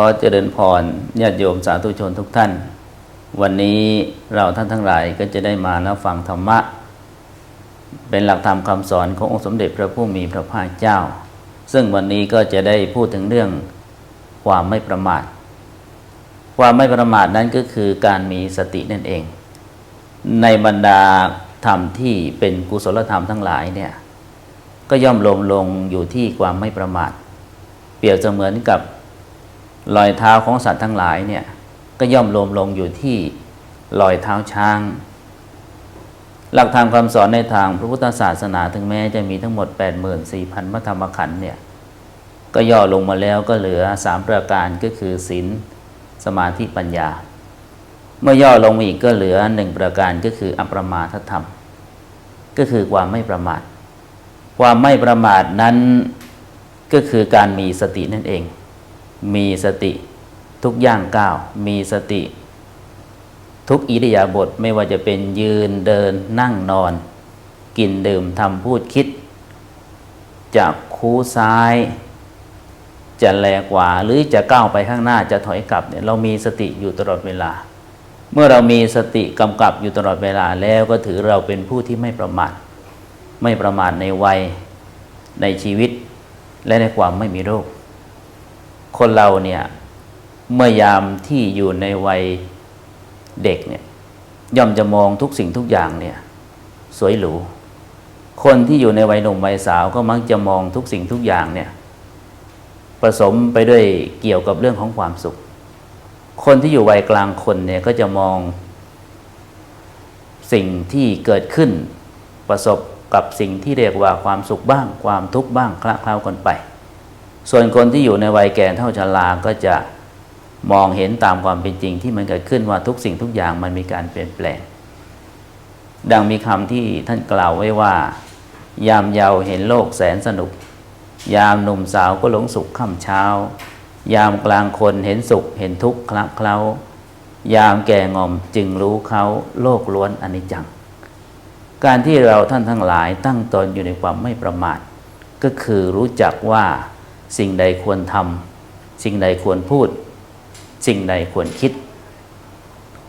อเจริญพรญาติโยมสาธุชนทุกท่าน วันนี้เราท่านทั้งหลายก็จะได้มาแล้วฟังธรรมะ เป็นหลักธรรมคำสอนขององค์สมเด็จพระผู้มีพระภาคเจ้า ซึ่งวันนี้ก็จะได้พูดถึงเรื่องความไม่ประมาท ความไม่ประมาทนั้นก็คือการมีสตินั่นเอง ในบรรดาธรรมที่เป็นกุศลธรรมทั้งหลายเนี่ยก็ย่อมลงลงอยู่ที่ความไม่ประมาท เปรียบเสมือนกับ รอยเท้าของสัตว์ทั้งหลายเนี่ยก็ย่อมลงลงอยู่ที่รอยเท้าช้าง หลักธรรมคำสอนในทางพระพุทธศาสนาถึงแม้จะมีทั้งหมด 84,000มัธรรมขันธ์เนี่ยก็ย่อลงมาแล้วก็เหลือ 3 ประการก็คือศีลสมาธิปัญญา เมื่อย่อลงมาอีกก็เหลือหนึ่งประการก็คืออัปรมาทธรรม ก็คือความไม่ประมาท ความไม่ประมาทนั้นก็คือการมีสตินั่นเอง มีสติ ทุกย่างก้าว มีสติ ทุกอิริยาบถไม่ว่าจะเป็นยืนเดินนั่งนอน กินดื่มทำพูดคิดจะคูซ้าย จะแลกว่าหรือจะก้าวไปข้างหน้าจะถอยกลับเนี่ยเรามีสติอยู่ตลอดเวลา เมื่อเรามีสติกำกับอยู่ตลอดเวลาแล้วก็ถือเราเป็นผู้ที่ไม่ประมาทไม่ประมาทในวัยในชีวิตและในความไม่มีโรค คนเราเนี่ย เมื่อยามที่อยู่ในวัยเด็กเนี่ย ย่อมจะมองทุกสิ่งทุกอย่างเนี่ย สวยหรู คนที่อยู่ในวัยหนุ่มวัยสาวก็มักจะมองทุกสิ่งทุกอย่างเนี่ยผสมไปด้วยเกี่ยวกับเรื่องของความสุข คนที่อยู่วัยกลางคนเนี่ยก็จะมองสิ่งที่เกิดขึ้นประสบกับสิ่งที่เรียกว่าความสุขบ้าง ความทุกข์บ้างคละเคล้ากันไป ส่วนคนที่อยู่ในวัยแก่เท่าชราก็จะมองเห็นตามความเป็นจริงที่มันเกิดขึ้นว่าทุกสิ่งทุกอย่างมันมีการเปลี่ยนแปลง ดังมีคำที่ท่านกล่าวไว้ว่า ยามเยาว์เห็นโลกแสนสนุก ยามหนุ่มสาวก็หลงสุขค่ำเช้า ยามกลางคนเห็นสุขเห็นทุกข์คละเคล้ายามแก่งอมจึงรู้เขาโลกล้วนอนิจจัง การที่เราท่านทั้งหลายตั้งตนอยู่ในความไม่ประมาท ก็คือรู้จักว่า สิ่งใดควรทำสิ่งใดควรพูด สิ่งใดควรคิด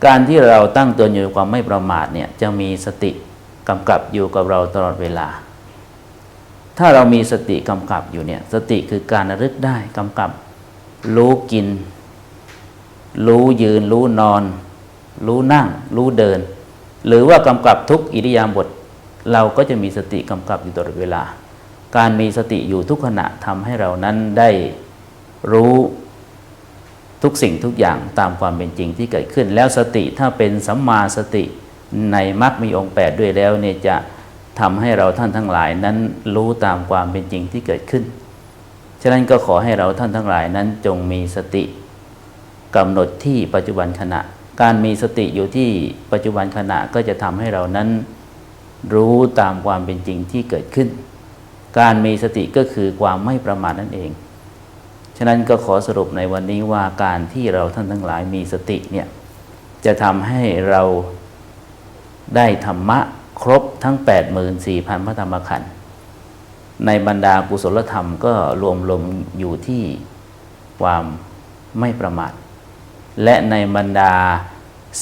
การที่เราตั้งตนอยู่ในความไม่ประมาทเนี่ยจะมีสติกำกับอยู่กับเราตลอดเวลา ถ้าเรามีสติกำกับอยู่เนี่ยสติคือการระลึกได้กำกับ รู้กิน รู้ยืน รู้นอน รู้นั่ง รู้เดิน หรือว่ากำกับทุกอิริยาบถเราก็จะมีสติกำกับอยู่ตลอดเวลา การมีสติอยู่ทุกขณะทำให้เรานั้นได้รู้ทุกสิ่งทุกอย่างตามความเป็นจริงที่เกิดขึ้น แล้วสติถ้าเป็นสัมมาสติในมรรคมีองค์ 8 ด้วยแล้วเนี่ยจะทำให้เราท่านทั้งหลายนั้นรู้ตามความเป็นจริงที่เกิดขึ้น ฉะนั้นก็ขอให้เราท่านทั้งหลายนั้นจงมีสติกำหนดที่ปัจจุบันขณะ การมีสติอยู่ที่ปัจจุบันขณะก็จะทำให้เรานั้นรู้ตามความเป็นจริงที่เกิดขึ้น การมีสติก็คือความไม่ประมาทนั่นเอง ฉะนั้นก็ขอสรุปในวันนี้ว่าการที่เราท่านทั้งหลายมีสติเนี่ยจะทำให้เราได้ธรรมะครบทั้ง 84,000 พระธรรมขันธ์ในบรรดากุศลธรรมก็รวมลงอยู่ที่ความไม่ประมาท และในบรรดา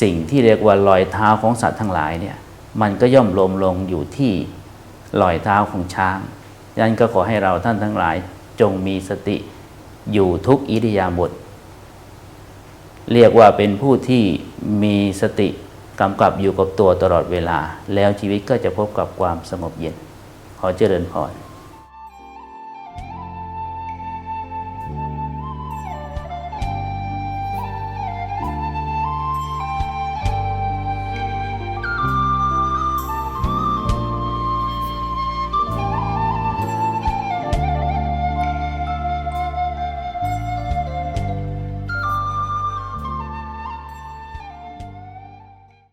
สิ่งที่เรียกว่ารอยเท้าของสัตว์ทั้งหลายเนี่ยมันก็ย่อมรวมลงอยู่ที่รอยเท้าของช้าง ดังนั้นก็ขอให้เราท่านทั้งหลายจงมีสติอยู่ทุกอิริยาบถเรียกว่าเป็นผู้ที่มีสติกำกับอยู่กับตัวตลอดเวลา แล้วชีวิตก็จะพบกับความสงบเย็น ขอเจริญพร